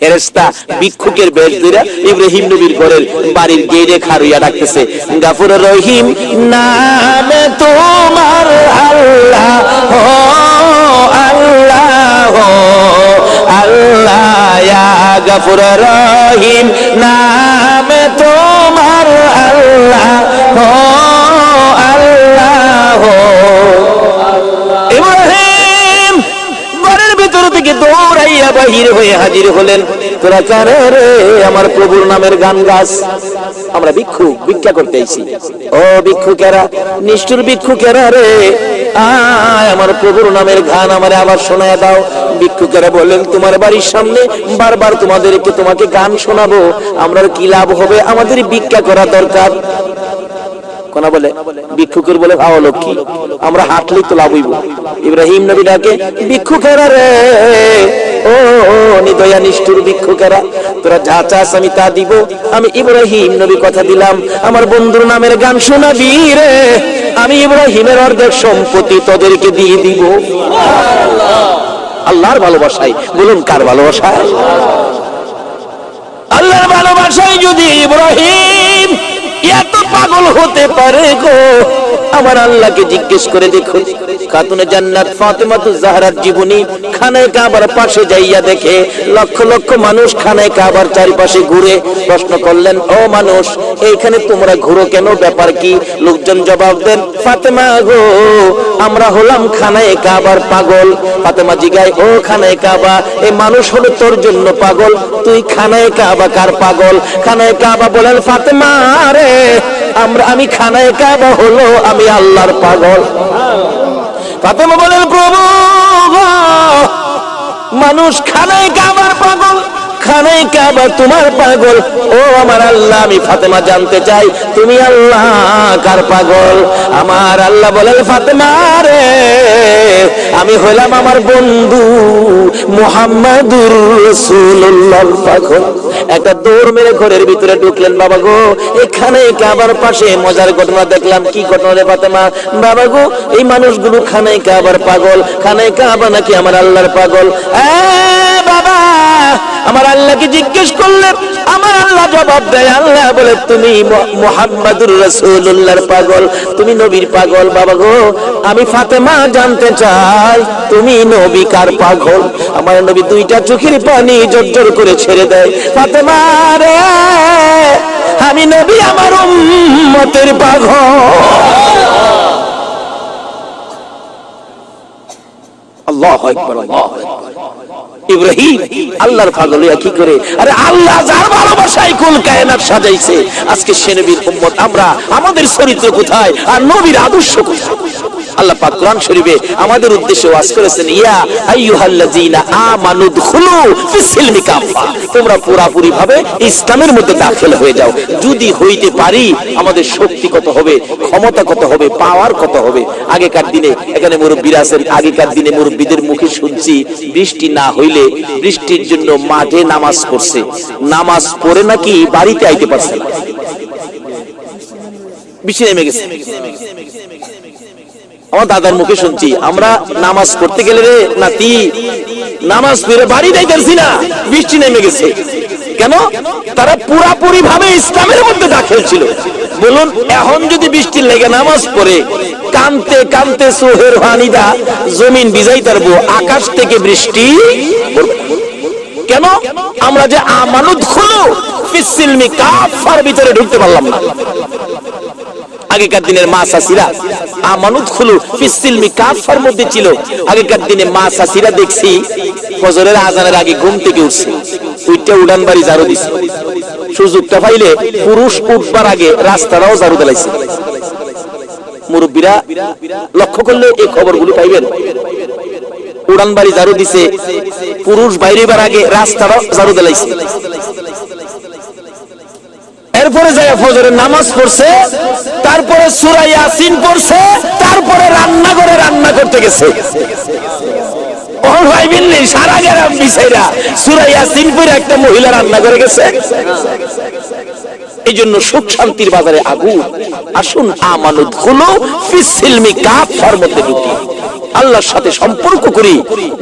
ফেরেস্তা ভিক্ষুকের বেশ দিরা ইব্রাহিম নবীর ঘরের বাড়ির গেড়ে খারুইয়া ডাকতেছে গাফুর রহিম নামে তোমার আল্লাহ ও আল্লাহ ও আল্লাহ ইয়া গাফুর রহিম নামে তোমার আল্লাহ ও আল্লাহ ইব্রাহিম ভিতর থেকে দৌড়াইয়া বাহির হয়ে হাজির হলেন। তোরা কারে রে, আমার প্রভুর নামের গান গাছ আমরা ভিক্ষু, ভিক্ষা করতে আইছি। ও ভিক্ষুকেরা নিষ্ঠুর ভিক্ষুকেরা রে? আয়, আমার প্রভুর নামের গান আবার শোনায় দাও। ভিক্ষুকেরা বললেন, তোমার বাড়ির সামনে বারবার তোমাদেরকে তোমাকে গান শোনাবো। আমরা কি লাভ হবে? আমাদের ভিক্ষা করা দরকার। কোনা বলে, ভিক্ষুকের বলে, ভাও লক্ষ্মী, আমরা হাঁটলেই তো লাভ ইব্রাহিম নবী ডাকে, ভিক্ষুকেরা রে ও, নিদয়া নিষ্ঠুর ভিক্ষুকেরা, তোরা যা চাস আমি তা দিব। আমি ইব্রাহিম নবী কথা দিলাম, আমার বন্ধুর নামের গান শোনাবি রে, আমি ইব্রাহিমের অর্ধেক সম্পত্তি তোদেরকে দিয়ে দিব। আল্লাহর ভালোবাসায়, বলুন কার ভালোবাসায়? আল্লাহর ভালোবাসায় যদি ইব্রাহিম পাগল হতে পারে গো। আমার আল্লাহকে জিজ্ঞেস করে দেখুন। খাতুনে জান্নাত, ফাতেমাতু জাহরার জীবনী খানায় কাবার পাশে যাইয়া দেখে লক্ষ লক্ষ মানুষ খানায় কাবার চারিপাশে ঘুরে প্রশ্ন করলেন, ও মানুষ, এইখানে তোমরা ঘুরো কেন? ব্যাপার কি? লোকজন জবাব দেন, ফাতেমা গো, আমরা হলাম খানায় কাবার পাগল। ফাতেমা জিগায় ও খানায় কাবা, এ মানুষ হলো তোর জন্য পাগল? তুই খানায় কাবা কার পাগল? খানায় কাবা বলেন, ফাতেমা রে আমরা, আমি খানায় কাবা হলো, আমি আল্লাহর পাগল। ফাতেমা বলেন, প্রভু মানুষ খানায় কাবার পাগল। খানায় কাবা তোমার পাগল? ও আমার আল্লাহ, আমি ফাতেমা জানতে চাই, তুমি আল্লাহ কার পাগল? আমার আল্লাহ বলেন, ফাতেমা রে, আমি হলাম আমার বন্ধু মুহাম্মাদুর রাসূলুল্লাহ পাগল। একটা দৌড় মেরে ঘরের ভিতরে ঢুকলেন, বাবা গো, এখানে কাবার পাশে মজার ঘটনা দেখলাম। কি ঘটনা রে ফাতেমা? বাবা গো, এই মানুষগুলো খানায় কাবার পাগল খানায় কাবা নাকি আমার আল্লাহর পাগল? বাবা আমার আল্লাহকে জিজ্ঞেস করলে, আমার আল্লাহ জবাব দেয়, আল্লাহ বলে, তুমি মোহাম্মদুর রসুল্লাহর পাগল, তুমি নবীর পাগল, বাবা গো, আমি ফাতেমা জানতে চাই, তুমি নবী কার পাগল? আমার নবী দুইটা চোখের পানি জর্জর করে ছেড়ে দেয়, ফাতেমা রে, আমি নবী আমার উম্মতের পাগল। আল্লাহ আকবার। ইব্রাহিম, আল্লাহর পাগল কি করে? আরে আল্লাহ যার ভালোবাসায় কুল কায়নাত সাজাইছে, আজকে সে নবীর উম্মত, আমরা, আমাদের চরিত্র কোথায় আর নবীর আদর্শ কোথায়? আল্লাহ পাক কোরআন শরীফে আমাদের উদ্দেশ্যে ওয়াজ করেছেন, ইয়া আইয়ুহাল্লাযীনা আমানু দুখুলু ফিসসিলমি কাফা তোমরা পুরোপুরি ভাবে ইসলামের মধ্যে দাখিল হয়ে যাও। যদি হইতে পারি, আমাদের শক্তি কত হবে, ক্ষমতা কত হবে পাওয়ার কত হবে? আগেকার দিনে এখানে মুরব্বীরা আছেন, আগেকার দিনে মুরব্বীদের মুখে শুনছি, বৃষ্টি না হইলে বৃষ্টির জন্য মাঠে নামাজ পড়ছে। নামাজ পড়ে নাকি বাড়িতে আইতে পারছে না? বৃষ্টি নেমে গেছে। আমার দাদার মুখে শুনছি, আমরা নামাজ পড়তে গেলে রে নাতি, নামাজ পড়ে বাড়ি যাইতেছি না, বৃষ্টি নেমে গেছে। কেন? তারা পুরাপুরি ভাবে ইসলামের মধ্যে দাখিল ছিল। বলুন, এখন যদি বৃষ্টির লেগে নামাজ পড়ে, কানতে কানতে সোহের হানিদা জমিন বিজাই তারবো আকাশ থেকে বৃষ্টি কেন? আমরা যে আমানুদ খুলো ফিসিলমি কাফার ভিতরে ঢুকতে পারলাম না। আগেকার দিনের মা সাসিরা আমানুত খুলু ফিসিলমি কাফার মধ্যে ছিল। আগেকার দিনে মা সাসিরা দেখছি, ফজরের আজানের আগে ঘুম থেকে উঠছে। উইটা উড়ান বাড়ি ঝাড়ু দিছে। সুযোগটা পাইলে পুরুষ উঠবার আগে রাস্তাটাও ঝাড়ু দিলাইছে। মুরব্বীরা লক্ষ্য করলে এই খবরগুলি পাইবেন। উড়ান বাড়ি ঝাড়ু দিছে, পুরুষ বাইরেবার আগে রাস্তাটাও ঝাড়ু দিলাইছে। এরপরে যায় ফজরের নামাজ পড়ছে, তারপরে সূরা ইয়াসিন পড়ছে, তারপরে রান্না করে রান্না করতে গেছে। সারা গ্রাম ইয়াসিন পড়ে একটা মহিলা রান্না করে গেছে। এই জন্য সুখ শান্তির বাজারে আগুন। আসুন আমানুদগুলো ফিসিলমি কাফার মধ্যে ঢুকি আল্লাহর সাথে সম্পর্ক করি,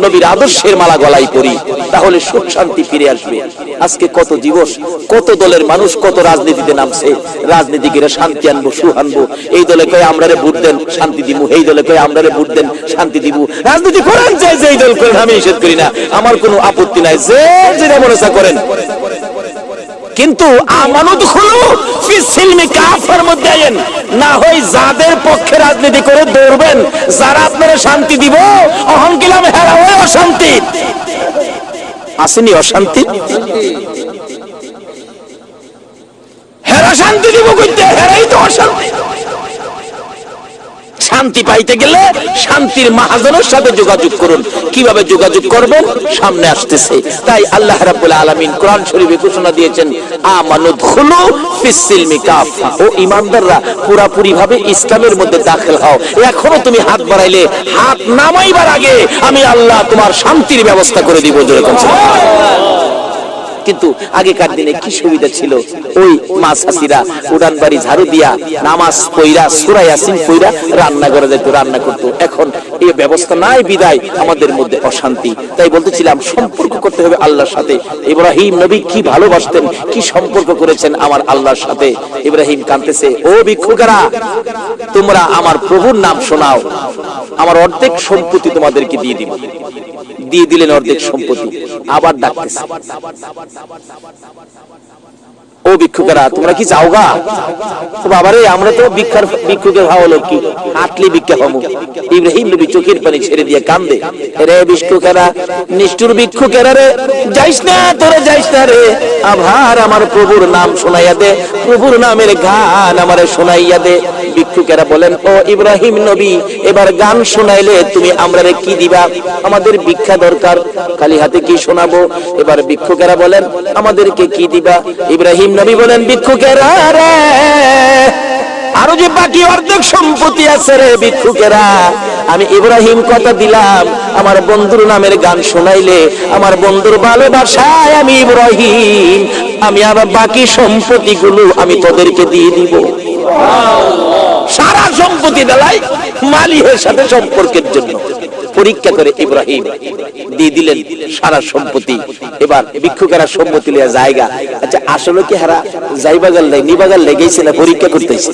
নবীর আদর্শের মালা গলায় পরি তাহলে সুখ শান্তি ফিরে আসবে। আজকে কত দিবস, কত দলের মানুষ কত রাজনীতিতে নামছে রাজনীতিকেরা শান্তি আনব, সুখ আনব। এই দলে কয়ে, আমরা ভোট দেন, শান্তি দিব এই দলে কয়ে, আমরা ভোট দেন, শান্তি দিব রাজনীতি করেন যে এই দল করেন, আমি নিষেধ করি না। আমার কোনো আপত্তি নাই। যে যেটা মনে করেন। কিন্তু আমানত হলো রাজনীতি করে দৌড়বেন, যারা আপনারা শান্তি দিব, অহংকিলাম হেরা অশান্তি। আসেনি অশান্তি? হেরা শান্তি দিব কিন্তু হেরাই তো অশান্তি। শান্তি পাইতে গেলে শান্তির মাহাজনের সাথে যোগাযোগ করুন। কীভাবে যোগাযোগ করবেন সামনে আসতেছে। তাই আল্লাহ রাব্বুল আলামিন কোরআন শরীফে ঘোষণা দিয়েছেন আমানুদ খুলু ফিসসিলমি কাফা ও ঈমানদাররা পুরাপুরি ভাবে ইসলামের মধ্যে দাখিল হও। এখনও তুমি হাত হাত নামাইবার আগে আমি আল্লাহ তোমার শান্তির ব্যবস্থা করে দিব। জোরে কোন কিন্তু আগেকার দিনে কি সুবিধা ছিল? ওই মা চাষিরা উড়ান বাড়ি ঝাড়ু দিয়া, নামাজ পইরা, সুরা ইয়াসিন পইরা রান্না করে যেত রান্না করত। এখন এই ব্যবস্থা নাই, বিদায়, আমাদের মধ্যে অশান্তি। তাই বলতেছিলাম, সম্পর্ক করতে হবে আল্লাহর সাথে। ইব্রাহিম নবী কি ভালোবাসতেন, কি সম্পর্ক করেছেন আমার আল্লাহর সাথে? ইব্রাহিম কানতেছে ও ভিক্ষুকেরা, তোমরা আমার প্রভুর নাম শোনাও। আমার অর্ধেক সম্পত্তি তোমাদেরকে দিয়ে দিব। দিয়ে দিলেন অর্ধেক সম্পত্তি। আবার ডাকতেছে। ও ভিক্ষুকেরা, তোমরা কি যাও গা? বাবারে, আমরা তো ভিক্ষার, ভিক্ষুকের ভাব হলো কি? হাটলি ভিক্ষা হমু ইব্রাহিম নবী চোখের পানি ছেড়ে দিয়ে কান্দে। রে ভিক্ষুকেরা, নিষ্ঠুর ভিক্ষুকেরা রে, যাইস না, তোরা যাইস না রে। আভার আমার প্রভুর নাম শোনাইয়া দে, প্রভুর নামের গান আমারে শোনাইয়া দে। ভিক্ষুকেরা বলেন, ও ইব্রাহিম নবী, এবার গান শোনাইলে তুমি আমরারে কি দিবা? আমাদের ভিক্ষা দরকার, খালি হাতে কি শোনাবো? এবার ভিক্ষুকেরা বলেন, আমাদেরকে কি দিবা? ইব্রাহিম নবী বলেন, ভিক্ষুকেরা রে, আরও যে বাকি অর্ধেক সম্পত্তি আছে রে ভিক্ষুকেরা, আমি ইব্রাহিম কথা দিলাম, আমার বন্ধুর নামের গান শোনাইলে, আমার বন্ধুর ভালোবাসায় আমি ইব্রাহিম, আমি আবার বাকি সম্পত্তিগুলো আমি তোদেরকে দিয়ে দিব। সারা সম্পত্তি বেলায় মালিহের সাথে সম্পর্কের জন্য। পরীক্ষা করে ইব্রাহিম দিয়ে দিলেন সারা সম্পত্তি। এবার ভিক্ষুকেরা সম্পত্তি লিয়া জায়গা। আচ্ছা আসলে কি হারা যাইবাগাল লাই নিবাগাল লেগেছে না পরীক্ষা করতেছে?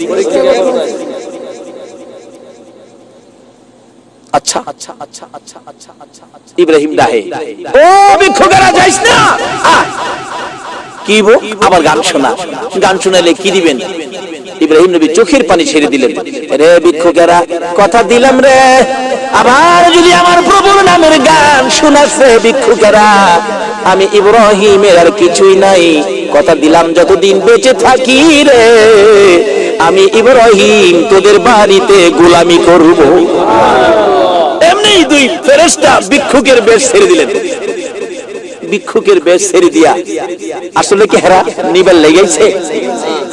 আচ্ছা আচ্ছা আচ্ছা আচ্ছা আচ্ছা। কি গান শোনা। গান শোনালে কি দিবেন? ইব্রাহিম নবী চোখের পানি ছেড়ে দিলেন। রে ভিক্ষুকেরা, কথা দিলাম রে। আবার যদি আমার প্রভুর নামের গান শোনাছে ভিক্ষুকেরা, আমি ইব্রাহিমের আর কিছুই নাই। কথা দিলাম যতদিন বেঁচে থাকি রে। আমি ইব্রাহিম, তোদের বাড়িতে গোলামি করব। এমনি দুই ফেরেশতা ভিক্ষুকের বেশ ছেড়ে দিলেন। ভিক্ষুকের বেশ ছেড়ে দিয়া আসলে কি হেরা নিবার লেগেছে?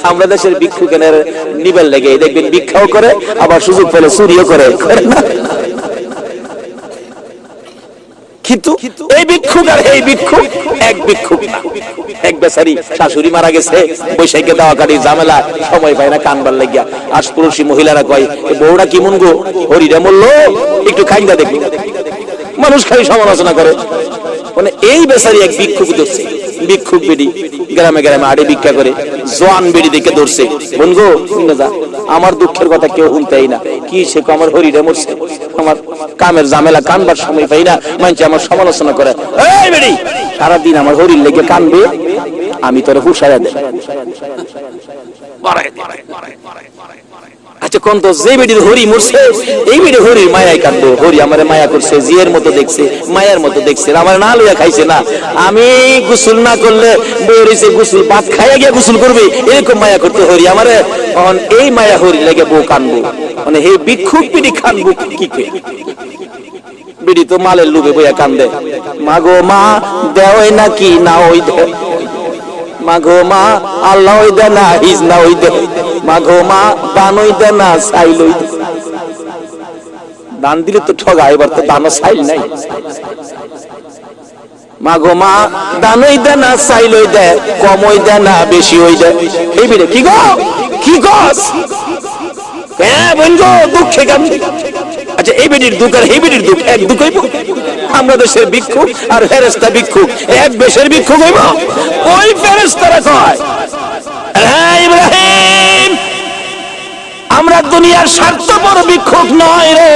আমরা দেশের ভিক্ষুকের নিবেল লেগে দেখবেন ভিক্ষাও করে, আবার সুযোগ পেলে চুরিও করে। শাশুড়ি মারা গেছে, বৈশাখে দেওয়া কাটি ঝামেলা, সময় পায় না কানবার লাগিয়া। আশপুরুষী মহিলারা কয়, "এ বউটা কি মন গো হরিরা মরলো? একটু খাইন্দা দেখি। মানুষ খালি সমালোচনা করে। মানে এই বেচারি এক ভিক্ষুক ভিক্ষুক বেডি, গ্রামে গ্রামে আড়ে ভিক্ষা করে, জোয়ান বেডি দেখে ধরছে। বোন গো শুনে যা, আমার দুঃখের কথা কেউ শুনতেই না। কি সে আমার হরিরে মরছে? আমার কামের ঝামেলা কানবার সময় পাই না মানছে আমার সমালোচনা করে। এই সারাদিন আমার হরির লেগে কানবে, আমি তোরে হুশায়া দেব। আচ্ছা কোন তো যে বেডির হরি মরছে, এই বেডি হরির মায়াই কাঁদবো হরি আমারে মায়া করছে, জিয়ের মতো দেখছে, মায়ার মতো দেখছে আমার না লইয়া খাইছে না। আমি গোসল না করলে বউরিছে গোসল, ভাত খাইয়া গিয়া গোসল করবে, এরকম মায়া করতে হরি আমারে। অহন এই মায়া হরি লেগে বউ কানবো। মানে হে ভিক্ষুক বিড়ি কানবো কি কে বিড়ি তো মালের লুবে বইয়া কান্দে। মাগো মা, দেওয়াই নাকি না ওই দে। মাঘো মা, আল্লাহ ওই দে না, হিজ না ওই দে। মাঘো মা দান দে না দে। দান দিলে তো ঠগা, এবার তো দানও সাইল নাই। মাঘো মা দান দে না সাইল ওই দে কম ওই দে না বেশি ওই দে। এই কি গো? কি গস হ্যাঁ বোন গো দুঃখে কাম আচ্ছা এই বেডির দুঃখ আর এই বেডির দুঃখ এক দুঃখ হইব? আমরা দেশের ভিক্ষুক আর ফেরেস্তা ভিক্ষুক, এক দেশের ভিক্ষুক হইব? ওই ফেরেস্তারা কয়? হ্যাঁ ইব্রাহিম! আমরা দুনিয়ার স্বার্থপর ভিক্ষুক নয় রে।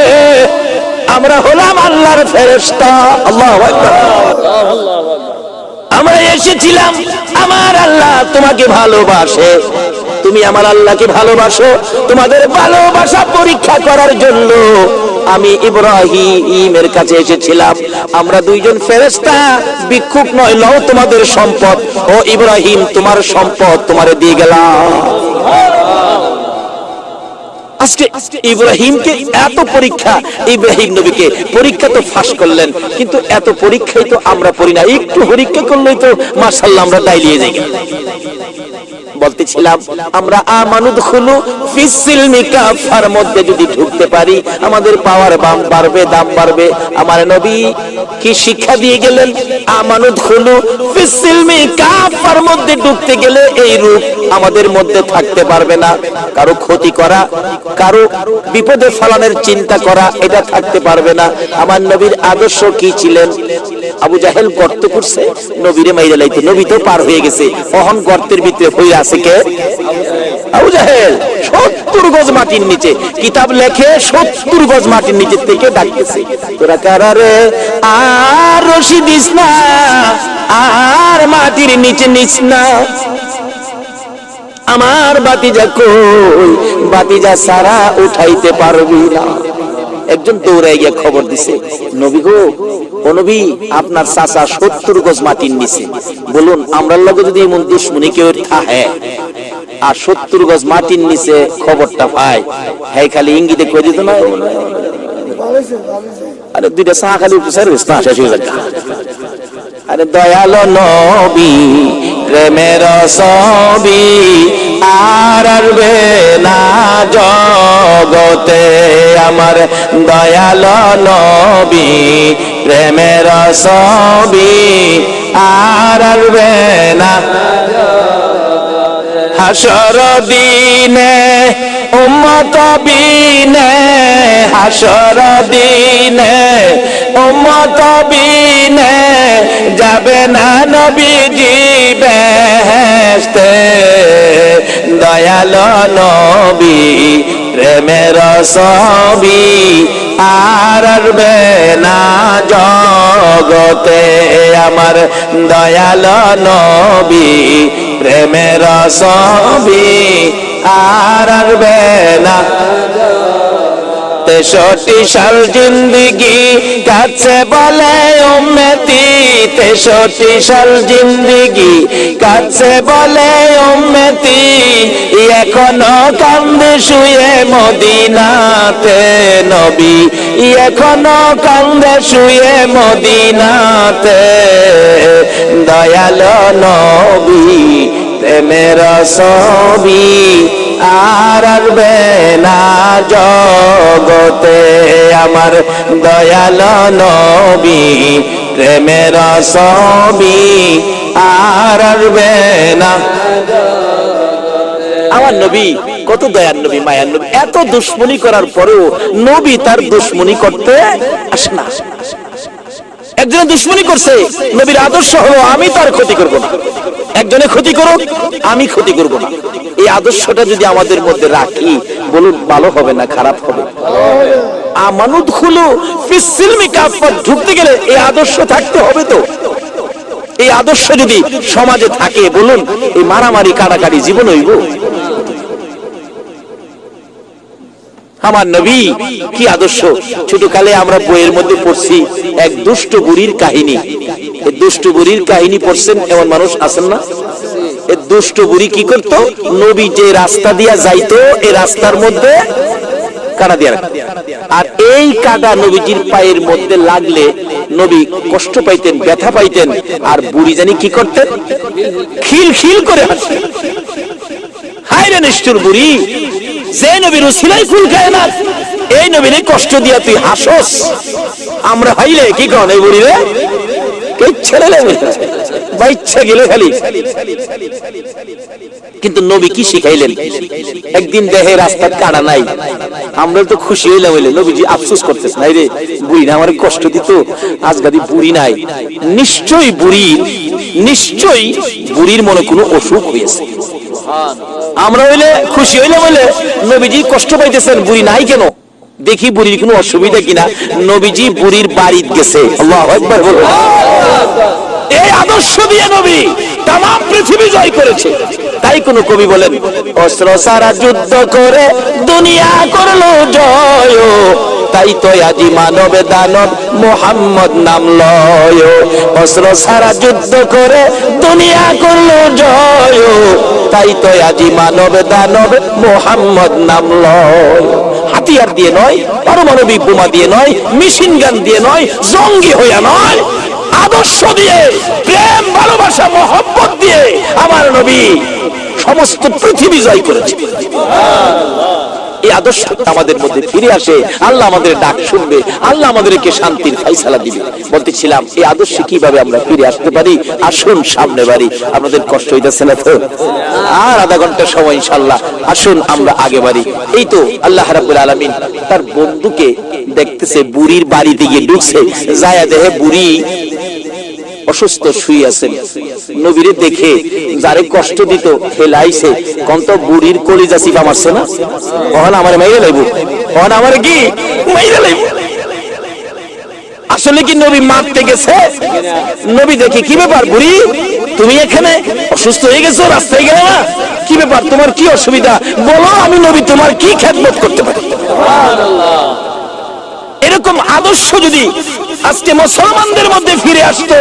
আমরা হলাম আল্লাহর ফেরেস্তা আল্লাহ আমরা এসেছিলাম, আমার আল্লাহ তোমাকে ভালোবাসে। তুমি আমার আল্লাহকে ভালোবাসো। তোমাদের ভালোবাসা পরীক্ষা করার জন্য আমি ইব্রাহিমের কাছে এসেছিলাম। আমরা দুইজন ফেরেস্তা ভিক্ষুক নয়, লও তোমাদের সম্পদ। ও ইব্রাহিম, তোমার সম্পদ তোমারে দিয়ে গেলাম। আজকে ইব্রাহিমকে এত পরীক্ষা, ইব্রাহিম নবীকে পরীক্ষা তো ফাঁস করলেন, কিন্তু এত পরীক্ষায় তো আমরা পড়ি না। একটু পরীক্ষা করলেই তো মার্শাল্লাহ আমরা দাইলিয়ে যাই। বলতেছিলাম, আমরা আমানুদ খুলু ফিসিলমি কাফার মধ্যে যদি ঢুকতে পারি, আমাদের পাওয়ার বাম বাড়বে, দাম বাড়বে। আমার নবী কি শিক্ষা দিয়ে গেলেন? আমানুদ খুলু মধ্যে ঢুকতে গেলে এই রূপ আমাদের মধ্যে থাকতে পারবে না। কারও ক্ষতি করা, কারও বিপদে ফলানোর চিন্তা করা, এটা থাকতে পারবে না। আমার নবীর আদর্শ কি ছিলেন? আবু জাহেল গর্ত করছে নবীরে মাইরা লাইতে। নবী তো পার হয়ে গেছে। অহন গর্তের ভিতরে হয়ে আছে কে? আবু জাহেল, সত্তর গজ মাটির নিচে। কিতাব লেখে সত্তর গজ মাটির নিচে থেকে ডাকতেছে। তোরা কারারে আর রশি দিস না, আর মাটির নিচে নিস না। আমার বাতিজা কই? বাতিজা সারা উঠাইতে পারবি না। একজন দৌড়াই গিয়ে খবর দিছে, নবী গো, ও নবী, আপনার চাচা সত্তর গজ মাটির নিচে। বলুন আমরা লগে যদি এমন দুশ্মনী কেউ থাহে আর সত্তর গজ মাটির নিচে খবরটা পায় হ্যাঁ খালি ইঙ্গিতে কই দিত না? আরে দুইটা চা খালি আরে দয়াল নবী প্রেমের সবি আর না জগতে আমার দয়াল নবী। প্রেমের সবি আর না হাসর দিনে, উম্মত বিনে, হাসর দিনে উম্মত বিনে যাবে না নবী নবীজি বেহেশতে। দয়াল নবী, প্রেমের সবি আর না জগতে। আমার দয়াল নবী, প্রেমের সবি আর না তেষট্টি সাল জিন্দিগি কাছে বলে উম্মতি তেষট্টি সাল জিন্দিগি কাছে বলে উম্মতি, এখনও কান্দে শুয়ে মদিনাতে নবী, এখনও কান্দে শুয়ে মদিনাতে দয়াল নবী, প্রেমের সবি আর আরবে না জগতে আমার দয়াল নবী, প্রেমের সবি আর আরবে না। আমার নবী, কত দয়ার নবী, মায়ার নবী। এত দুশ্মনী করার পরেও নবী তার দুশ্মনী করতে আসে না। একজনে দুশ্মনী করছে, নবীর আদর্শ হলো আমি তার ক্ষতি করব না। একজনে ক্ষতি করুক, আমি ক্ষতি করব না। এই আদর্শটা যদি আমাদের মধ্যে রাখি, বলুন ভালো হবে না খারাপ হবে? ফিসিলমি ঢুকতে গেলে এই আদর্শ থাকতে হবে তো। এই আদর্শ যদি সমাজে থাকে, বলুন, এই মারামারি কাটাকাটি জীবন হইব? আমার নবী, কি আদর্শ? ছোটকালে আমরা বইয়ের মধ্যে পড়ছি, এক দুষ্ট বুড়ির কাহিনী। দুষ্ট বুড়ির কাহিনী পড়ছেন এমন মানুষ আছেন না? দুষ্ট বুড়ি কি করত? নবী যে রাস্তা দিয়া যাইতো এই রাস্তার মধ্যে কাটা দিয়া আর এই কাদা নবীজির পায়ের মধ্যে লাগলে নবী কষ্ট পাইতেন, ব্যথা পাইতেন, আর বুড়ি জানি কি করতেন? খিল খিল করে হায় রে নিষ্ঠুর বুড়ি, যে নবীর উসিলাই ফুল খায় না, এই নবীর কষ্ট দিয়া তুই হাসস। আমরা হাইলে কি কন এই বুড়ি রে? কে ছেড়ে লেগে বা ইচ্ছা গেলে খালি। কিন্তু নবী কি শিখাইলেন? একদিন দেহে রাস্তার কাটা নাই। আমরা তো খুশি হইলাম হইলে। নবীজি আফসোস করতেছে, নাই রে, বুড়ি না, আমার কষ্ট দিত। আজ গাদি বুড়ি নাই। নিশ্চয়ই বুড়ি, নিশ্চয়ই বুড়ির মনে কোনো অসুখ হয়েছে আমরা হইলে খুশি হইলে নবীজি কষ্ট পাইতেছেন, বুড়ি নাই কেন? দেখি বুড়ির কোনো অসুবিধা কিনা। নবীজি বুড়ির বাড়িতে গেছে। আল্লাহু আকবার বলো এই আদর্শ দিয়ে নবী তাম পৃথিবী জয় করেছে। তাই কোন কবি বলেন, অস্ত্র সারা যুদ্ধ করে দুনিয়া করল জয় তাই তো আজি মানবে দানব মোহাম্মদ নাম লয় অস্ত্র সারা যুদ্ধ করে দুনিয়া করল জয় তাই তো আজি মানব দানব মোহাম্মদ নাম লয় হাতিয়ার দিয়ে নয়, পারমাণবিক বোমা দিয়ে নয়, মেশিন গান দিয়ে নয়, জঙ্গি হইয়া নয় আদর্শ দিয়ে, প্রেম, ভালোবাসা, মহব্বত দিয়ে আমার নবী সমস্ত পৃথিবী জয় করেছে। এই আদর্শ আমাদের মধ্যে ফিরে আসে, আল্লাহ আমাদের ডাক শুনবে, আল্লাহ আমাদেরকে শান্তির ফাইসালা দিবে। বলতেছিলাম, এই আদর্শে কীভাবে আমরা ফিরে আসতে পারি? আসুন সামনে বাড়ি, আপনাদের কষ্ট হইতেছে না তো? আর আধা ঘণ্টা সময় ইনশাল্লাহ আসুন আমরা আগে বাড়ি। এই তো আল্লাহ আলামিন তার বন্ধুকে দেখতেছে, বুড়ির বাড়িতে গিয়ে ঢুকছে, যায়া দেহে বুড়ি অসুস্থ শুয়ে আছেন। নবীরে দেখে যারে কষ্ট দিত ফেলাইছে কন্ত বুড়ির কলিজা চিপা মারছে না? কখন আমার মাইরে লাইব। কখন আমার কি? মাইরে লাইব। আসলে কি নবী মারতে গেছে? নবী দেখে কি ব্যাপার বুড়ি? তুমি এখানে অসুস্থ হয়ে গেছো, রাস্তায় গেলে না? কি ব্যাপার? তোমার কি অসুবিধা? বলো, আমি নবী, তোমার কি খেদমত করতে পারি? এরকম আদর্শ যদি আজকে মুসলমানদের মধ্যে ফিরে আসতো,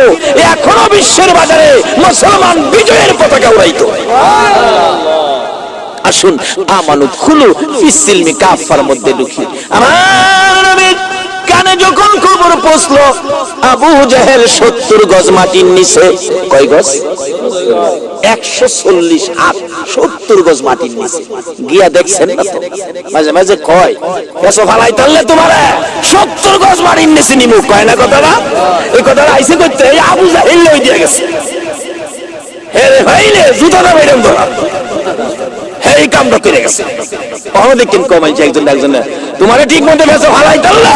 এখনও বিশ্বের বাজারে মুসলমান বিজয়ের পতাকা উড়াইত। আসুন, আমানু খুলু ফিসিলমি কাফার মধ্যে ঢুকি। আমার কানে যখন খবর পৌঁছলো, আবু জাহেল সত্তর গজ মাটির নিচে। কয় গজ? একশো চল্লিশ আট সত্তর গজ মাটির নিচে। গিয়া দেখছেন মাঝে মাঝে কয় ফালাই তাহলে তোমার সত্তর গজ মাটির নিচে নিমু। কয় না কথাটা? এই কথাটা আইসে করতে এই আবু জাহেল লই দিয়ে গেছে। হে রে ভাইলে জুতাটা বাইরম ধরা। এই কামটা করে গেছে। কিন কমাইছে একজন একজন তোমার ঠিক মতো ভেসে ভালাই তাহলে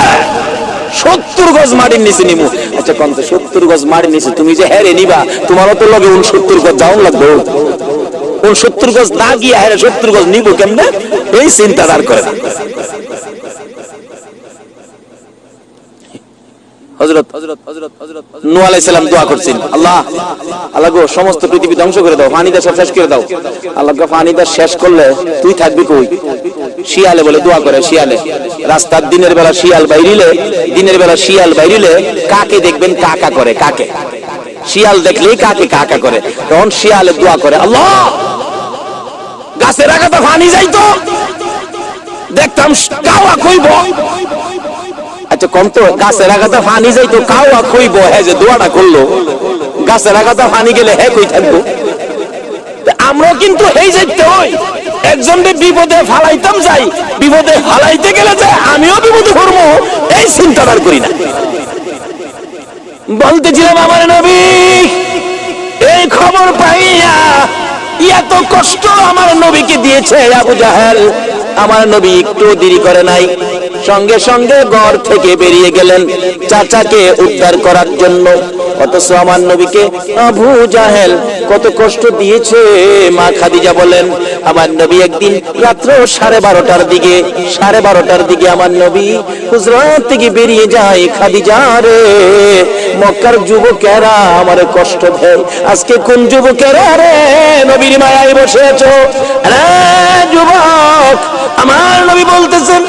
সত্তর গজ মাটির নিচে নিবো আচ্ছা কম সত্তর গজ মাটির নিচে তুমি যে হেরে নিবা, তোমারও তো লগে উনসত্তর গজ যাওন লাগবে। উনসত্তর গজ না গিয়ে হেরে সত্তর গজ নিব কেমনে? এই চিন্তা দাঁড় করে সমস্ত পৃথিবী ধ্বংস করে দাও শেষ করে দাও। শেষ করলে তুই থাকবি কই? শিয়ালে বলে দোয়া করে শিয়ালে। রাস্তার দিনের বেলা শিয়াল বাইরিলে, দিনের বেলা শিয়াল বাইরিলে কাকে দেখবেন? কাকা করে, কাকে? শিয়াল দেখলেই কাকে কাকা করে? তখন শিয়ালে দোয়া করে, আল্লাহ! গাছের আগাতে পানি যাইতো। দেখতাম কাওয়া কইব আচ্ছা কম তো গাছের আগাতে পানি যাইতো, কাওয়া কইব হ্যাঁ যে দোয়াটা করল গাছের আগাতে পানি গেলে হ্যাঁ কই থাকব। আমরা কিন্তু এই যাইতে হই একজনকে বিপদে ফালাইতাম যাই, বিপদে ফালাইতে গেলে যে আমিও বিপদে পড়ব, এই চিন্তাধার করি না। বলতেছিলাম আমার নবী, এই খবর পাইয়া এত কষ্ট আমার নবীকে দিয়েছে আবু জাহেল। আমার নবী একটু দেরি করে নাই। সঙ্গে সঙ্গে ঘর থেকে বেরিয়ে গেলেন চাচাকে উদ্ধার করার জন্য। অথচ আমার নবীকে আবু জাহেল কত কষ্ট দিয়েছে, মা খাদিজা বলেন। আমার নবী একদিন রাত্র সাড়ে বারোটার দিকে, সাড়ে বারোটার দিকে আমার নবী হুজরাত থেকে বেরিয়ে যায়, খাদিজা রে, মক্কার যুবকেরা আমার কষ্ট দেয়। আজকে কোন যুবকেরা রে, নবীর মায়ায় বসে আছো? যুবক, আমার নবী বলতেছেন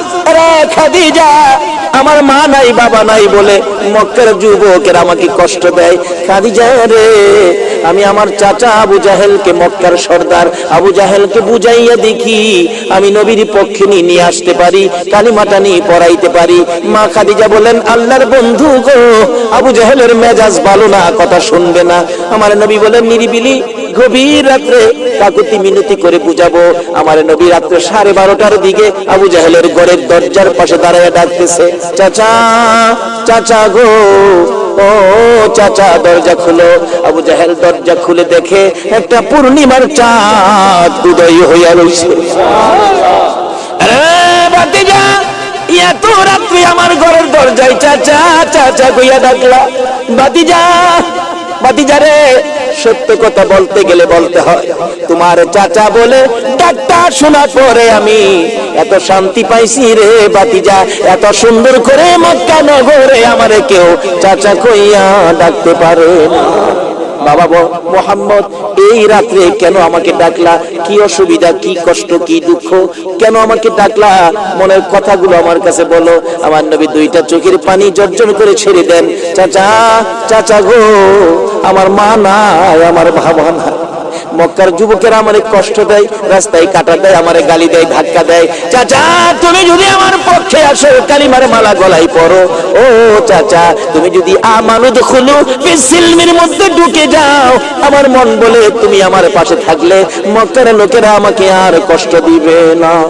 খাদিজা আমার মা নাই, বাবা নাই বলে মক্কার যুবকের আমাকে কষ্ট দেয়। খাদিজা রে, আমি আমার চাচা আবু জাহেলকে মক্কার সর্দার আবু জাহেলকে বুঝাইয়া দেখি, আমি নবীর পক্ষে নিয়ে আসতে পারি, কালিমাটা নিয়ে পড়াইতে পারি। মা খাদিজা বলেন, আল্লাহর বন্ধু গো, আবু জাহেলের মেজাজ ভালো না, কথা শুনবে না। আমার নবী বলেন, নিরিবিলি গভীর রাত্রে কাকুতি মিনতি করে বুঝাবো, আমার নবী রাত্রে সাড়ে বারোটার দিকে আবু জাহেলের ঘরের দরজার পাশে দাঁড়ায় ডাকতেছে, চাচা চাচা গো, ও চাচা, দরজা খুলো। আবু জাহেল দরজা খুলে দেখে একটা পূর্ণিমার চাঁদ উদয় হইয়া ভাতিজা, এত রাত্রি আমার ঘরের দরজায় চাচা চাচা কইয়া ডাকলা। ভাতিজা ভাতিজা রে সত্য কথা বলতে গেলে বলতে হয়। তোমার চাচা বলে ডাক্তার শোনার পরে আমি এত শান্তি পাইছি রে বাতিজা, এত সুন্দর করে মক্কা নগরে আমারে কেউ চাচা কইয়া ডাকতে পারে না। বাবা মোহাম্মদ, এই রাত্রে কেন আমাকে ডাকলা? কি অসুবিধা, কি কষ্ট, কি দুঃখ? কেন আমাকে ডাকলা? মনের কথাগুলো আমার কাছে বলো। আমার নবী দুইটা চোখের পানি জর্জন করে ছেড়ে দেন। চাচা চাচা গো, আমার মা নাই, আমার বাবা নাই। মক্কার যুবকেরা আমারে কষ্ট দেয়, রাস্তায় কাটা দেয়, আমারে গালি দেয়, ধাক্কা দেয়। চাচা, তুমি যদি আমার পক্ষে আসো, কালিমার মালা গলায় পড়ো ও চাচা, তুমি যদি আমানত খুলো সিলমির মধ্যে ঢুকে যাও। আমার মন বলে তুমি আমার পাশে থাকলে, মক্কার লোকেরা আমাকে আর কষ্ট দিবে না।